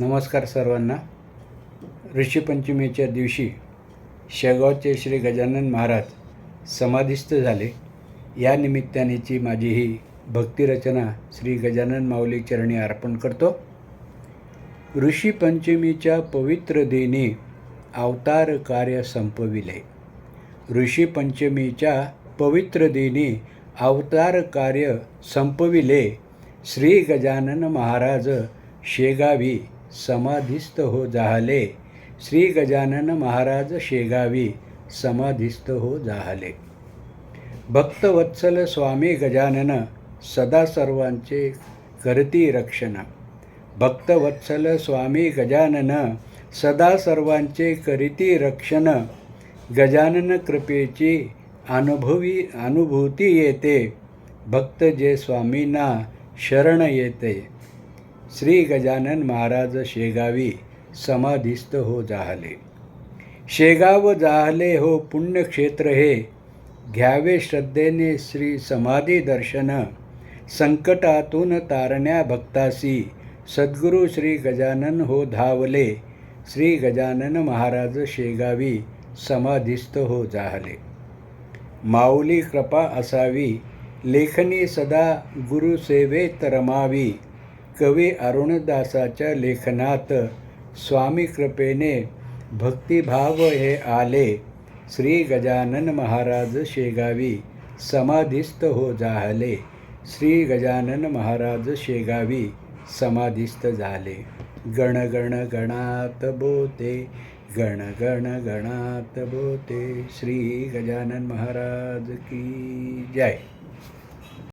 नमस्कार सर्वांना. ऋषीपंचमीच्या दिवशी शेगावचे श्री गजानन महाराज समाधिस्थ झाले. या निमित्तानेची माझी ही भक्तिरचना श्री गजानन माऊली चरणी अर्पण करतो. ऋषीपंचमीच्या पवित्र दिनी अवतार कार्य संपविले. ऋषीपंचमीच्या पवित्र दिनी अवतार कार्य संपविले. श्री गजानन महाराज शेगावी समाधिस्थ हो जाहले. श्री गजानन महाराज शेगावी समाधिस्थ हो जाहले. भक्तवत्सल स्वामी गजानन सदा सर्वांचे करती रक्षण. भक्तवत्सल स्वामी गजानन सदा सर्वांचे करीती रक्षण. गजानन कृपेची अनुभवी अनुभूती येते. भक्त जे स्वामींना शरण येते. श्री गजानन महाराज शेगावी समाधिस्थ हो जाहले. शेगाव जाहले हो पुण्यक्षेत्र हे. घ्यावे श्रद्धेने श्री समाधी दर्शन. संकटातून तारण्या भक्तासी. सद्गुरू श्री गजानन हो धावले. श्री गजानन महाराज शेगावी समाधिस्थ हो जाहले. माऊली कृपा असावी. लेखनी सदा गुरुसेवेत रमावी. कवी अरुणदासाच्या लेखनात स्वामी कृपेने भक्तिभाव हे आले. श्री गजानन महाराज शेगावी समाधिस्थ हो जाहले. श्री गजानन महाराज शेगावी समाधिस्थ झाले. गण गण गणात बोते गण गण गणात बोते. श्री गजानन महाराज की जय.